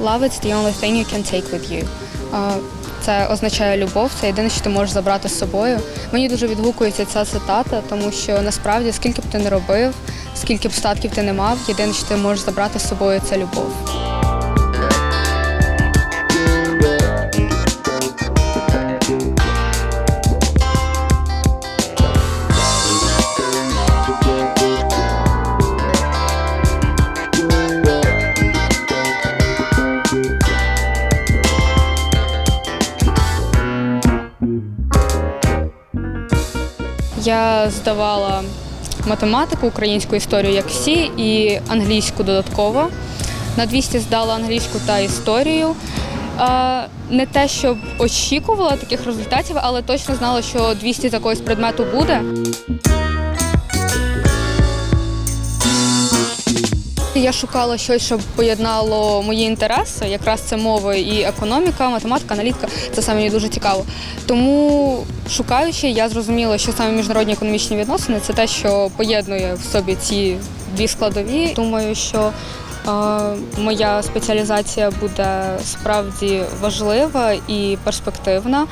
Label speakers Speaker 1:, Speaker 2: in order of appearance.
Speaker 1: Love it's the only thing you can take with you. Це означає любов, це єдине, що ти можеш забрати з собою. Мені дуже відгукується ця цитата, тому що насправді скільки б ти не робив, скільки б статків ти не мав, єдине, що ти можеш забрати з собою, це любов. Я здавала математику, українську історію, як всі, і англійську додатково. На 200 здала англійську та історію. Не те, щоб очікувала таких результатів, але точно знала, що 200 з якогось предмету буде. Я шукала щось, щоб поєднало мої інтереси. Якраз це мови і економіка, математика, аналітика. Це саме мені дуже цікаво. Тому шукаючи, я зрозуміла, що саме міжнародні економічні відносини це те, що поєднує в собі ці дві складові. Думаю, що е, моя спеціалізація буде справді важлива і перспективна.